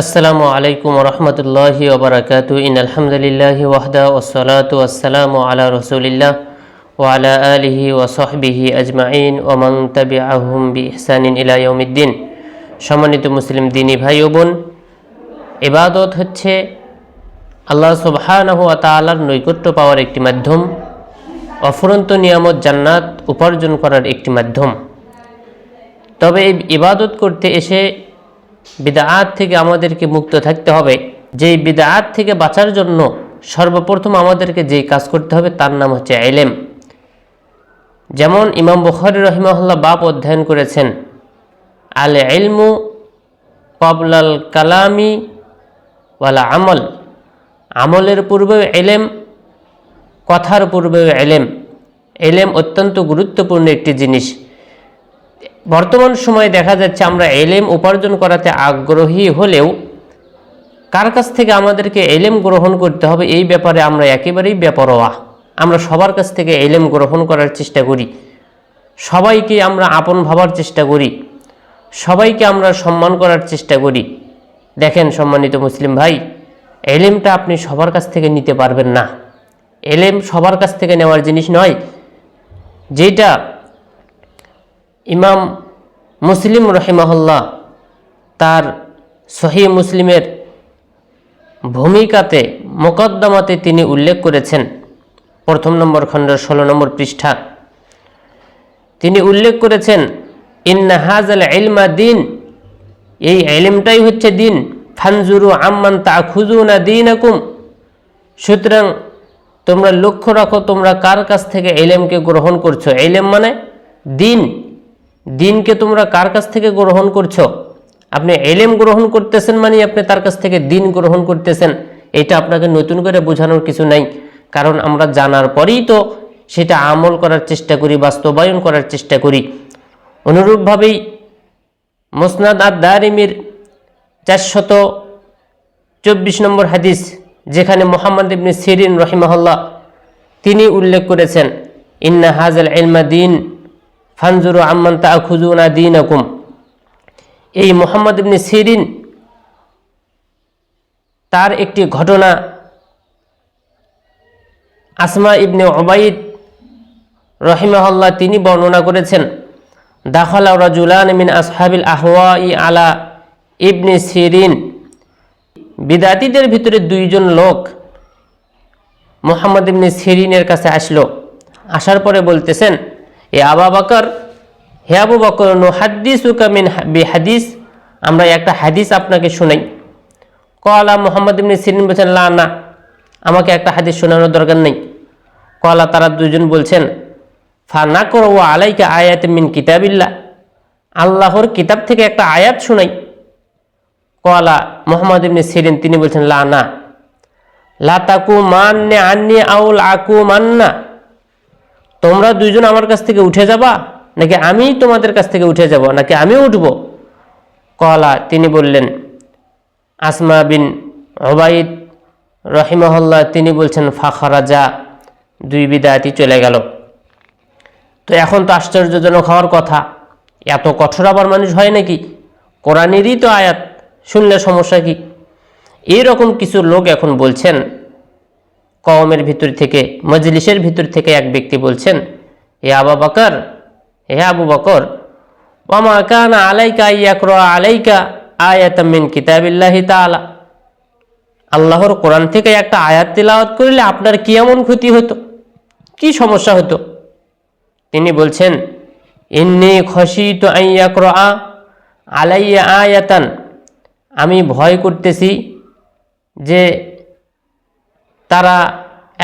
আসসালামু আলাইকুম রহমতুল্লাহি ওবরাকাত ইন আলহামদুলিল্লাহ ওয়াহদা ওসলাত ওয়াসালামু আলা রসুলিল্লাহ ওয়ালা আলিহি ওসহবিহি আজমাইন। ওমং তবি আহম বি ইহসানিন ইলা ইয়ৌমিদ্দিন সম্মানিত মুসলিম দিনী ভাই ও বোন, ইবাদত হচ্ছে আল্লাহ সুবহানাহ ওয়া তাআলার নৈকট্য পাওয়ার একটি মাধ্যম, অফুরন্ত নিয়ামত জান্নাত উপার্জন করার একটি মাধ্যম। তবে এই ইবাদত করতে এসে বিদাআত থেকে আমাদেরকে মুক্ত থাকতে হবে। যেই বিদাআত থেকে বাঁচার জন্য সর্বপ্রথম আমাদেরকে যেই কাজ করতে হবে তার নাম হচ্ছে এলেম যেমন ইমাম বুখারি রহিমাহুল্লাহ বাপ অধ্যয়ন করেছেন আল ইলমু কবলাল কালামি ওয়ালা আমল। আমলের পূর্বেও এলেম কথার পূর্বেও এলেম এলেম অত্যন্ত গুরুত্বপূর্ণ একটি জিনিস। বর্তমান সময়ে দেখা যাচ্ছে আমরা এলেম উপার্জন করাতে আগ্রহী হলেও কার কাছ থেকে আমাদেরকে এলেম গ্রহণ করতে হবে এই ব্যাপারে আমরা একেবারেই বেপরোয়া। আমরা সবার কাছ থেকে এলেম গ্রহণ করার চেষ্টা করি। সবাইকে আমরা আপন ভাবার চেষ্টা করি। সবাইকে আমরা সম্মান করার চেষ্টা করি। দেখেন সম্মানিত মুসলিম ভাই, এলেমটা আপনি সবার কাছ থেকে নিতে পারবেন না। এলেম সবার কাছ থেকে নেওয়ার জিনিস নয়। যেটা ইমাম মুসলিম রহিমাহুল্লাহ তার সহি মুসলিমের ভূমিকাতে মোকদ্দমাতে তিনি উল্লেখ করেছেন। প্রথম নম্বর খণ্ডের ষোলো নম্বর পৃষ্ঠা। তিনি উল্লেখ করেছেন ইন্নাহাজ আল ইলমা দিন এই এলিমটাই হচ্ছে দিন। ফানজুরু আম্মান তা খুজু না দিন আকুম সুতরাং তোমরা লক্ষ্য রাখো তোমরা কার কাছ থেকে এলেমকে গ্রহণ করছ। এলেম মানে দিন। দিনকে তোমরা কার কাছ থেকে গ্রহণ করছ? আপনি এলেম গ্রহণ করতেছেন মানে আপনি তার কাছ থেকে দিন গ্রহণ করতেছেন। এটা আপনাকে নতুন করে বোঝানোর কিছু নাই। কারণ আমরা জানার পরেই তো সেটা আমল করার চেষ্টা করি, বাস্তবায়ন করার চেষ্টা করি। অনুরূপভাবেই মোসনাদ আর দারিমির চারশত চব্বিশ নম্বর হাদিস, যেখানে মোহাম্মদ ইবনে সিরিন রহিমাহুল্লাহ তিনি উল্লেখ করেছেন, ইন্না হাজাল ইলমা দিন ফানজুরু আম্মান তা খুজুনা দিন আকুম এই মোহাম্মদ ইবনে সিরিন তার একটি ঘটনা আসমা ইবনে ওবাইদ রহিমাহল্লা তিনি বর্ণনা করেছেন, দাখলা রাজুলান মিন আসহাবিল আহওয়া ই আলা ইবনে সিরিন। বিদাতিদের ভিতরে দুইজন লোক মোহাম্মদ ইবনে সিরিনের কাছে আসলো। আসার পরে বলতেছেন এ আবা বাকর, হে আবু বকর নো হাদিস উকামিন বি হাদিস আমরা একটা হাদিস আপনাকে শোনাই। কলা মোহাম্মদ ইবনে সিরিন বলছেন, লা না, আমাকে একটা হাদিস শোনানোর দরকার নেই। কলা তারা দুজন বলছেন ফা না করো ও আলাইকে আয়াত মিন কিতাবিল্লা আল্লাহর কিতাব থেকে একটা আয়াত শোনাই। কলা মোহাম্মদ ইবনে সিরিন, তিনি বলছেন, লা না। লাতাকু মান্নে আন্নি আউল আকু মান্না তোমরা দুইজন আমার কাছ থেকে উঠে যাবা? নাকি আমি তোমাদের কাছ থেকে উঠে যাব? নাকি আমি উঠব? কলা, তিনি বললেন, আসমা বিন ওবাইদ রহিমহল্লা তিনি বলছেন, ফাখরাজা, দুই বিদায়াতি চলে গেল। তো এখন তো আশ্চর্যজনক হওয়ার কথা। এত কঠোর আবার মানুষ হয় নাকি? কোরআনেরই তো আয়াত, শুনলে সমস্যা কি? এইরকম কিছু লোক এখন বলছেন কওমের ভিতর থেকে, মজলিসের ভিতর থেকে এক ব্যক্তি বলছেন হে আবা বকর হে আবু বকর ওমা কানা আলাইকা ইয়াকর আলাইকা আয়াতামিন কিতাবিল্লাহি তাআলা। আল্লাহর কোরআন থেকে একটা আয়াত তিলাওয়াত করলে আপনার কি এমন ক্ষতি হতো? কি সমস্যা হতো? তিনি বলছেন, ইন্নি খসি তো আইয়াকর আ আলাইয়া আয়াতান। আমি ভয় করতেছি যে তারা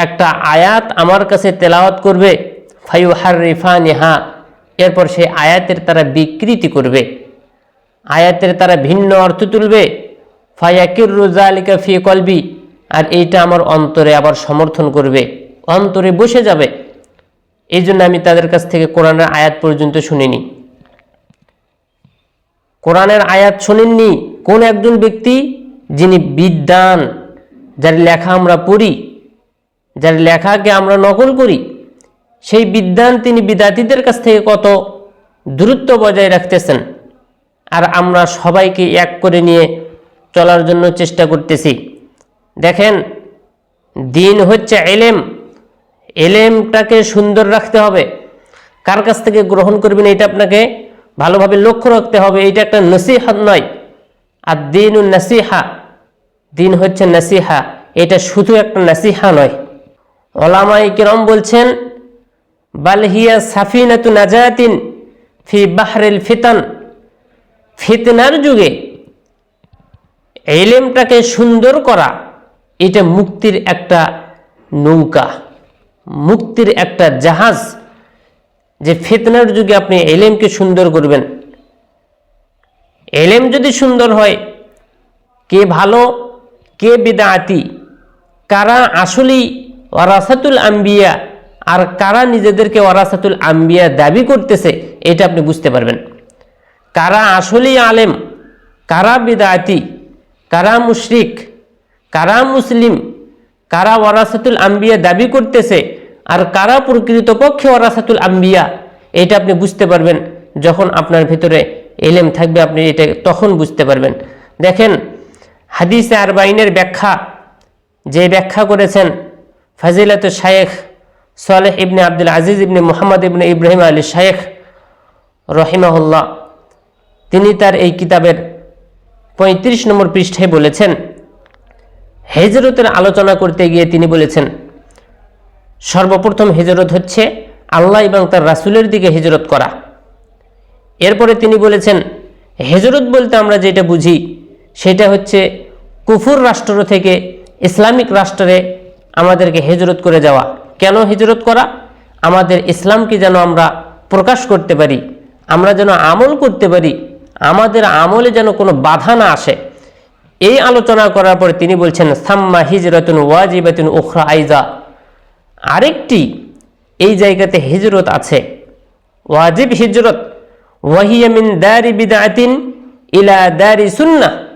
একটা আয়াত আমার কাছে তেলাওয়াত করবে ফাইউ হার রিফা নেহা এরপর সেই আয়াতের তারা বিকৃতি করবে। আয়াতের তারা ভিন্ন অর্থ তুলবে ফায়াকির রোজা আলিকা ফি কলবি, আর এইটা আমার অন্তরে আবার সমর্থন করবে, অন্তরে বসে যাবে। এই জন্য আমি তাদের কাছ থেকে কোরআনের আয়াত পর্যন্ত শুনিনি। কোরআনের আয়াত শোনেননি কোন একজন ব্যক্তি যিনি বিদ্যান যার লেখা আমরা পড়ি, যার লেখাকে আমরা নকল করি, সেই বিদ্যান তিনি বিদ্যার্থীদের কাছ থেকে কত দূরত্ব বজায় রাখতেছেন। আর আমরা সবাইকে এক করে নিয়ে চলার জন্য চেষ্টা করতেছি। দেখেন, দিন হচ্ছে এলেম। এলেমটাকে সুন্দর রাখতে হবে। কার কাছ থেকে গ্রহণ করবেন এটা আপনাকে ভালোভাবে লক্ষ্য রাখতে হবে। এটা একটা নসিহাত নয়। আর দিন নাসিহা। দিন হচ্ছে নাসিহা। এটা শুধু একটা নাসিহা নয়। ওলামাই কিরম বলছেন বালহিয়া সাফিনাতু নাজাতিন ফি বাহরেল ফিতান। ফিতনার যুগে এলেমটাকে সুন্দর করা, এটা মুক্তির একটা নৌকা, মুক্তির একটা জাহাজ, যে ফিতনার যুগে আপনি এলেমকে সুন্দর করবেন। এলেম যদি সুন্দর হয়, কে ভালো কে বিদাতি? কারা আসলেই ওয়ারাসাতুল আম্বিয়া? আর কারা নিজেদেরকে ওয়ারাসাতুল আম্বিয়া দাবি করতেছে, এটা আপনি বুঝতে পারবেন। কারা আসলেই আলেম? কারা বিদাতি? কারা মুশরিক? কারা মুসলিম? কারা ওয়ারাসাতুল আম্বিয়া দাবি করতেছে? আর কারা প্রকৃতপক্ষে ওয়ারাসাতুল আম্বিয়া? এটা আপনি বুঝতে পারবেন। যখন আপনার ভিতরে এলেম থাকবে, আপনি এটা তখন বুঝতে পারবেন। দেখেন হাদিসে আরবাইনের ব্যাখ্যা, যে ব্যাখ্যা করেছেন ফাজিলাত শায়েখ সালেহ ইবনে আব্দুল আজিজ ইবনে মোহাম্মদ ইবনে ইব্রাহিম আলী শায়েখ রহিমাহুল্লাহ, তিনি তার এই কিতাবের পঁয়ত্রিশ নম্বর পৃষ্ঠায় বলেছেন, হেজরতের আলোচনা করতে গিয়ে তিনি বলেছেন, সর্বপ্রথম হেজরত হচ্ছে আল্লাহ এবং তার রাসুলের দিকে হেজরত করা। এরপরে তিনি বলেছেন, হেজরত বলতে আমরা যেটা বুঝি সেটা হচ্ছে কুফুর রাষ্ট্র থেকে ইসলামিক রাষ্ট্রে আমাদেরকে হেজরত করে যাওয়া। কেন হিজরত করা? আমাদের ইসলামকে যেন আমরা প্রকাশ করতে পারি, আমরা যেন আমল করতে পারি, আমাদের আমলে যেন কোনো বাধা না আসে। এই আলোচনা করার পরে তিনি বলছেন, সাম্মা হিজরতুন ওয়াজিবাতুন উখরা আইজা। আরেকটি, এই জায়গাতে হিজরত আছে। ওয়াজিব হিজরত। ওয়াহিয়ামিন দারি বিদাতিন ইলা দারি সুন্না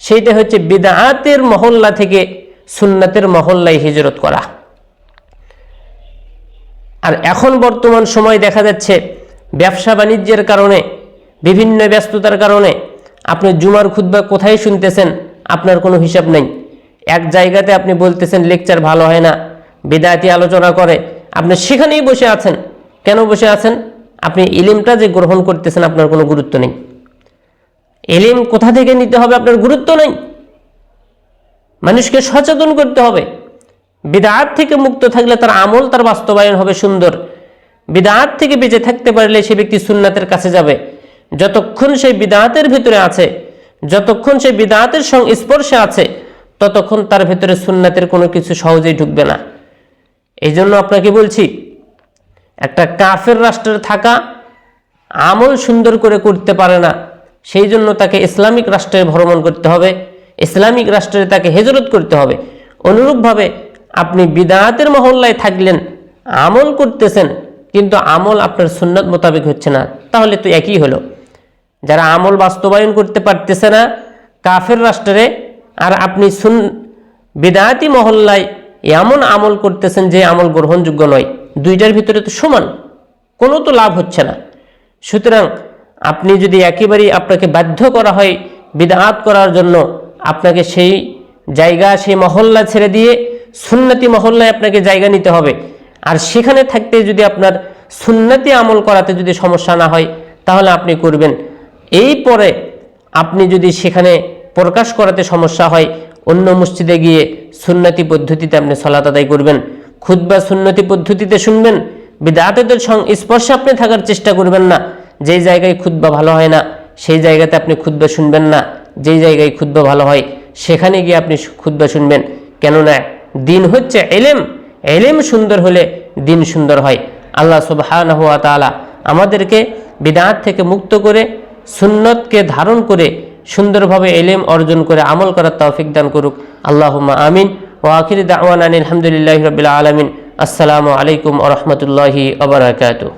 সেইটা হচ্ছে বিদাতের মহল্লা থেকে সুন্নাতের মহল্লায় হিজরত করা। আর এখন বর্তমান সময় দেখা যাচ্ছে ব্যবসা বাণিজ্যের কারণে, বিভিন্ন ব্যস্ততার কারণে, আপনি জুমার খুদ্া কোথায় শুনতেছেন আপনার কোনো হিসাব নেই। এক জায়গাতে আপনি বলতেছেন, লেকচার ভালো হয় না বিদায়তি আলোচনা করে। আপনি সেখানেই বসে আছেন। কেন বসে আছেন? আপনি ইলিমটা যে গ্রহণ করতেছেন, আপনার কোনো গুরুত্ব নেই। এলিম কোথা থেকে নিতে হবে? আপনার গুরুত্ব নেই। মানুষকে সচেতন করতে হবে। বিদাত থেকে মুক্ত থাকলে তার আমল, তার বাস্তবায়ন হবে সুন্দর। বিদাত থেকে বেঁচে থাকতে পারলে সে ব্যক্তি সুন্নাতের কাছে যাবে। যতক্ষণ সেই বিদাতের ভিতরে আছে, যতক্ষণ সেই বিদাতের স্পর্শে আছে, ততক্ষণ তার ভেতরে সুন্নাতের কোনো কিছু সহজেই ঢুকবে না। এই জন্য আপনাকে বলছি, একটা কাফের রাষ্ট্রের থাকা, আমল সুন্দর করে করতে পারে না। সেই জন্য তাকে ইসলামিক রাষ্ট্রে ভ্রমণ করতে হবে, ইসলামিক রাষ্ট্রে তাকে হেজরত করতে হবে। অনুরূপভাবে আপনি বিদায়াতের মহল্লায় থাকলেন, আমল করতেছেন, কিন্তু আমল আপনার সুন্নত মোতাবেক হচ্ছে না। তাহলে তো একই হলো। যারা আমল বাস্তবায়ন করতে পারতেছে না, কাফের রাষ্ট্রে, আর আপনি সুন, বিদায়াতি মহল্লায় এমন আমল করতেছেন যে আমল গ্রহণযোগ্য নয়। দুইটার ভিতরে তো সমান, কোনো তো লাভ হচ্ছে না। সুতরাং আপনি যদি একেবারেই আপনাকে বাধ্য করা হয় বিদাত করার জন্য, আপনাকে সেই জায়গা, সেই মহল্লা ছেড়ে দিয়ে সুন্নতি মহল্লায় আপনাকে জায়গা নিতে হবে। আর সেখানে থাকতে যদি আপনার সুন্নতি আমল করাতে যদি সমস্যা না হয়, তাহলে আপনি করবেন। এই পরে আপনি যদি সেখানে প্রকাশ করাতে সমস্যা হয়, অন্য মসজিদে গিয়ে সুন্নতি পদ্ধতিতে আপনি সলাত আদায় করবেন। খুদ্া সুন্নতি পদ্ধতিতে শুনবেন, বিদাতেদের স্পর্শে আপনি থাকার চেষ্টা করবেন না। যেই জায়গায় খুদ্া ভালো হয় না, সেই জায়গাতে আপনি খুদ্া শুনবেন না। যেই জায়গায় খুদ্া ভালো হয়, সেখানে গিয়ে আপনি খুদ্া শুনবেন। কেননা, দিন হচ্ছে এলেম। এলেম সুন্দর হলে দিন সুন্দর হয়। আল্লাহ সুবাহান হুয়া তালা আমাদেরকে বিদাত থেকে মুক্ত করে, সুন্নতকে ধারণ করে, সুন্দরভাবে এলেম অর্জন করে আমল করার তৌফিক দান করুক। আল্লাহ আমিন। ও আখির দাওয়ান আলহামদুলিল্লাহ রবিল আলমিন। আসসালামু আলাইকুম আ রহমতুল্লাহি আবরাকাতু